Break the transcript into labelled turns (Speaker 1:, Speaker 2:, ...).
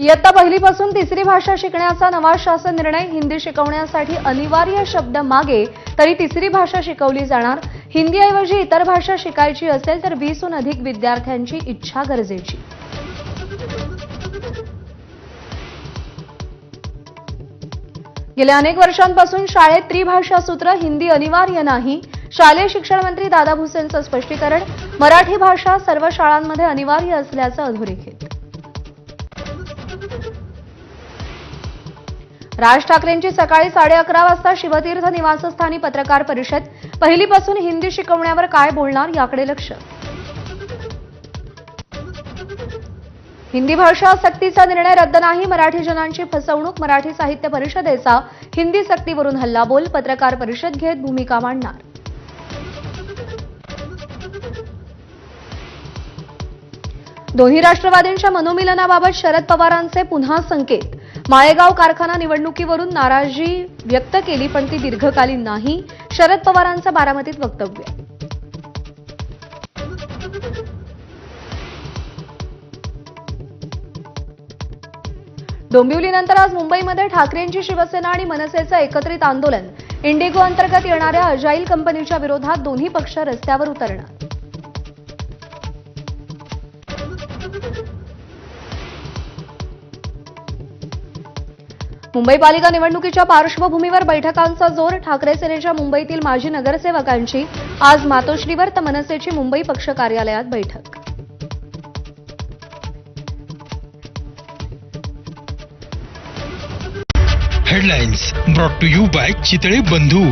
Speaker 1: इयत्ता पहिलीपासून तिसरी भाषा शिकण्याचा नवा शासन निर्णय हिंदी शिकवण्यासाठी अनिवार्य शब्द मागे तरी तिसरी भाषा शिकवली जाणार. हिंदीऐवजी इतर भाषा शिकायची असेल तर वीसहून अधिक विद्यार्थ्यांची इच्छा गरजेची. गेल्या अनेक वर्षांपासून शाळेत त्रिभाषा सूत्र हिंदी अनिवार्य नाही. शालेय शिक्षण मंत्री दादा भुसेंचं स्पष्टीकरण. मराठी भाषा सर्व शाळांमध्ये अनिवार्य असल्याचं अधोरेखित. राज ठाकरेंची सकाळी साडे अकरा वाजता शिवतीर्थ निवासस्थानी पत्रकार परिषद. पहिलीपासून हिंदी शिकवण्यावर काय बोलणार याकडे लक्ष. हिंदी भाषा सक्तीचा निर्णय रद्द नाही मराठी जनांची फसवणूक मराठी साहित्य परिषदेचा हिंदी सक्तीवरून हल्लाबोल पत्रकार परिषद घेत भूमिका मांडणार. दोन्ही राष्ट्रवादींच्या मनोमिलनाबाबत शरद पवारांचे पुन्हा संकेत. माळेगाव कारखाना निवडणुकीवरून नाराजी व्यक्त केली पण ती दीर्घकालीन नाही. शरद पवारांचं बारामतीत वक्तव्य. डोंबिवलीनंतर आज मुंबईमध्ये ठाकरेंची शिवसेना आणि मनसेचं एकत्रित आंदोलन. इंडिगो अंतर्गत येणाऱ्या अजाईल कंपनीच्या विरोधात दोन्ही पक्ष रस्त्यावर उतरणार. मुंबई पालिका निवडणुकीच्या पार्श्वभूमीवर बैठकांचा जोर ठाकरे सेनेच्या मुंबईतील माजी नगरसेवकांची. आज मातोश्रीवर तर मनसेची मुंबई पक्ष कार्यालयात बैठक.
Speaker 2: Headlines brought to you by Chitale Bandhu.